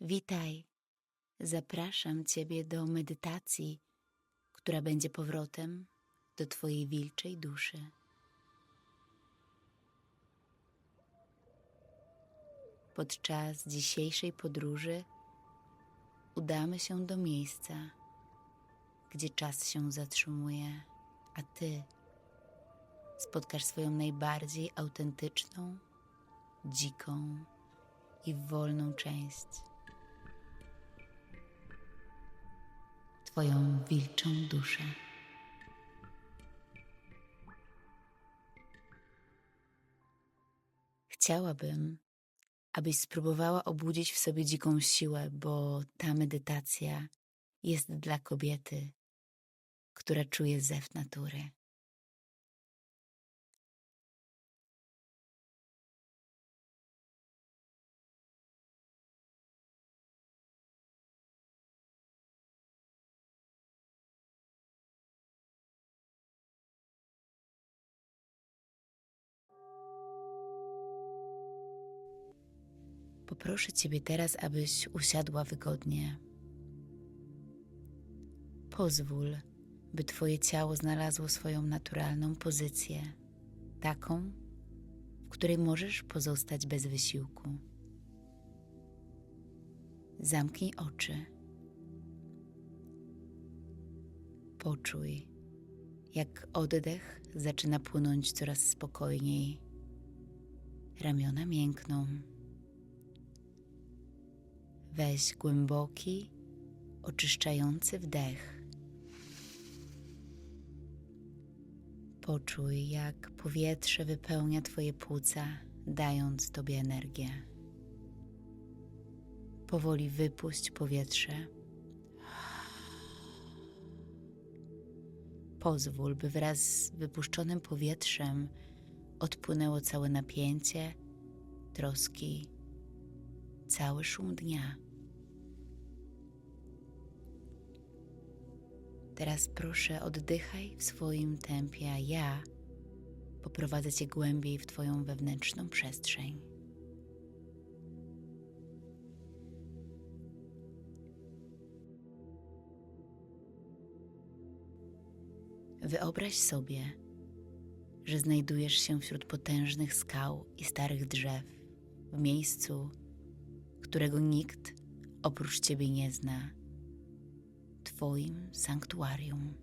Witaj. Zapraszam Ciebie do medytacji, która będzie powrotem do Twojej wilczej duszy. Podczas dzisiejszej podróży udamy się do miejsca, gdzie czas się zatrzymuje, a Ty spotkasz swoją najbardziej autentyczną, dziką i wolną część. Twoją wilczą duszę. Chciałabym, abyś spróbowała obudzić w sobie dziką siłę, bo ta medytacja jest dla kobiety, która czuje zew natury. Poproszę Ciebie teraz, abyś usiadła wygodnie. Pozwól, by Twoje ciało znalazło swoją naturalną pozycję, taką, w której możesz pozostać bez wysiłku. Zamknij oczy. Poczuj, jak oddech zaczyna płynąć coraz spokojniej. Ramiona miękną. Weź głęboki, oczyszczający wdech. Poczuj, jak powietrze wypełnia Twoje płuca, dając Tobie energię. Powoli wypuść powietrze. Pozwól, by wraz z wypuszczonym powietrzem odpłynęło całe napięcie, troski, cały szum dnia. Teraz proszę oddychaj w swoim tempie, a ja poprowadzę Cię głębiej w Twoją wewnętrzną przestrzeń. Wyobraź sobie, że znajdujesz się wśród potężnych skał i starych drzew, w miejscu, którego nikt oprócz Ciebie nie zna Twoim sanktuarium.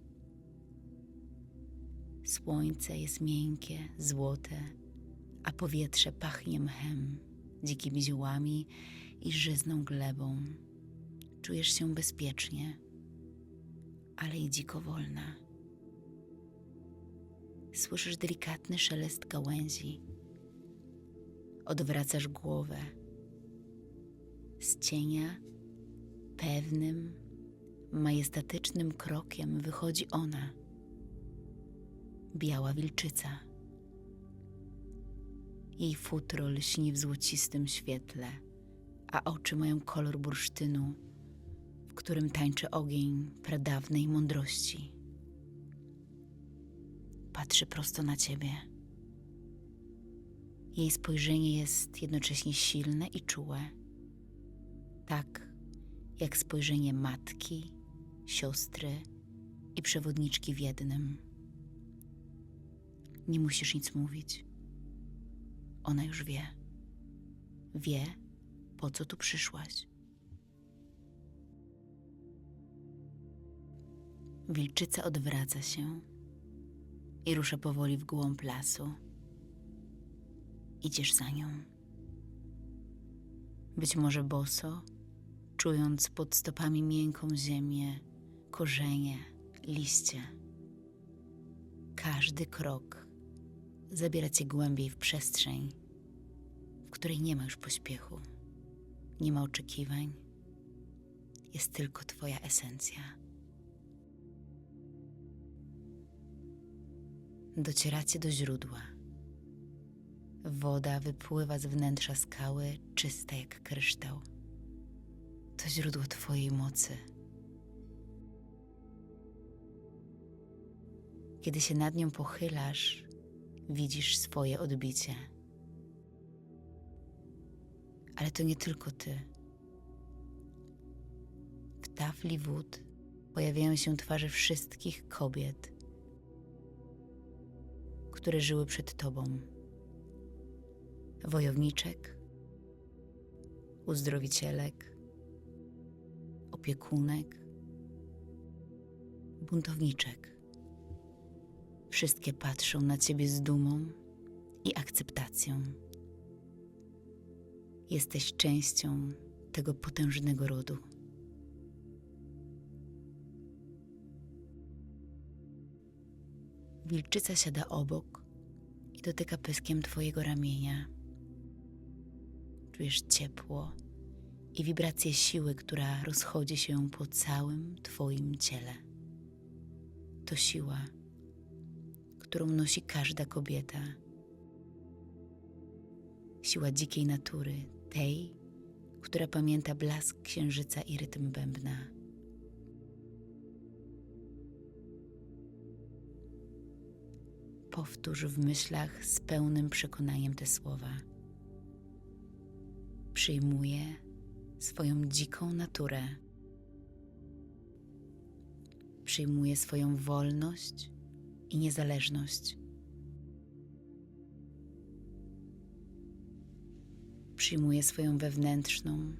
Słońce jest miękkie, złote, a powietrze pachnie mchem, dzikimi ziołami i żyzną glebą. Czujesz się bezpiecznie, ale i dziko wolna. Słyszysz delikatny szelest gałęzi. Odwracasz głowę. Z cienia pewnym, majestatycznym krokiem wychodzi ona, biała wilczyca. Jej futro lśni w złocistym świetle, a oczy mają kolor bursztynu, w którym tańczy ogień pradawnej mądrości. Patrzy prosto na ciebie. Jej spojrzenie jest jednocześnie silne i czułe, tak jak spojrzenie matki siostry i przewodniczki w jednym. Nie musisz nic mówić. Ona już wie. Wie, po co tu przyszłaś. Wilczyca odwraca się i rusza powoli w głąb lasu. Idziesz za nią. Być może boso, czując pod stopami miękką ziemię, korzenie, liście. Każdy krok zabiera cię głębiej w przestrzeń, w której nie ma już pośpiechu, nie ma oczekiwań, jest tylko Twoja esencja. Docieracie do źródła. Woda wypływa z wnętrza skały, czysta jak kryształ. To źródło Twojej mocy Kiedy się nad nią pochylasz, widzisz swoje odbicie. Ale to nie tylko ty. tafli wód pojawiają się twarze wszystkich kobiet, które żyły przed tobą. Wojowniczek, uzdrowicielek, opiekunek, buntowniczek. Wszystkie patrzą na ciebie z dumą i akceptacją. Jesteś częścią tego potężnego rodu. Wilczyca siada obok i dotyka pyskiem twojego ramienia. Czujesz ciepło i wibrację siły, która rozchodzi się po całym twoim ciele. To siła, którą nosi każda kobieta. Siła dzikiej natury, tej, która pamięta blask księżyca i rytm bębna. Powtórz w myślach z pełnym przekonaniem te słowa. Przyjmuję swoją dziką naturę. Przyjmuję swoją wolność i niezależność. Przyjmuję swoją wewnętrzną,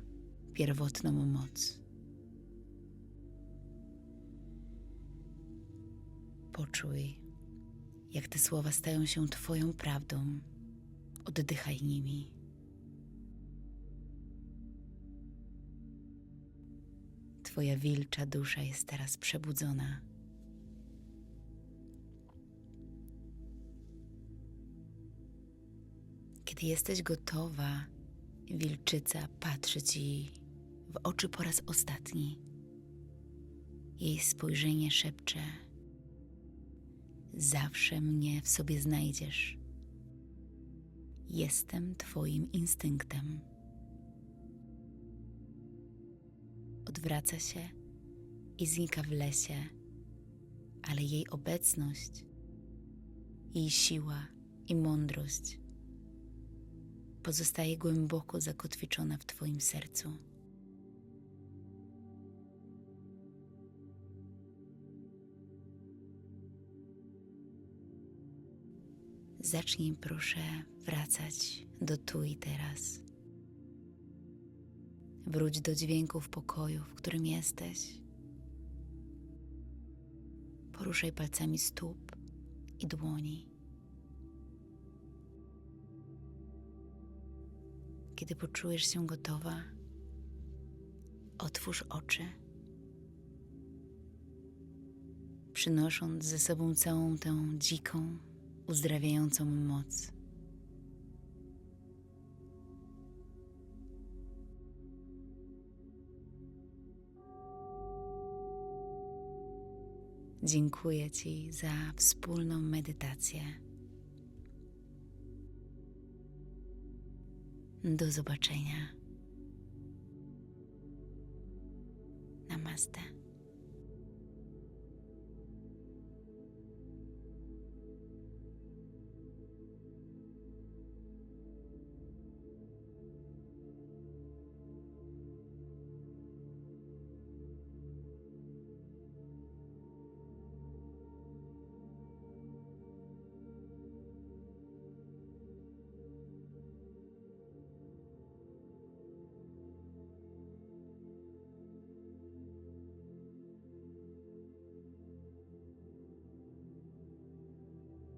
pierwotną moc. Poczuj, jak te słowa stają się Twoją prawdą. Oddychaj nimi. Twoja wilcza dusza jest teraz przebudzona. Kiedy jesteś gotowa, wilczyca patrzy ci w oczy po raz ostatni. Jej spojrzenie szepcze: Zawsze mnie w sobie znajdziesz. Jestem Twoim instynktem. Odwraca się i znika w lesie, ale jej obecność, jej siła i mądrość pozostaje głęboko zakotwiczona w Twoim sercu. Zacznij proszę wracać do tu i teraz. Wróć do dźwięków pokoju, w którym jesteś. Poruszaj palcami stóp i dłoni. Kiedy poczujesz się gotowa, otwórz oczy, przynosząc ze sobą całą tę dziką, uzdrawiającą moc. Dziękuję Ci za wspólną medytację. Do zobaczenia. Namaste.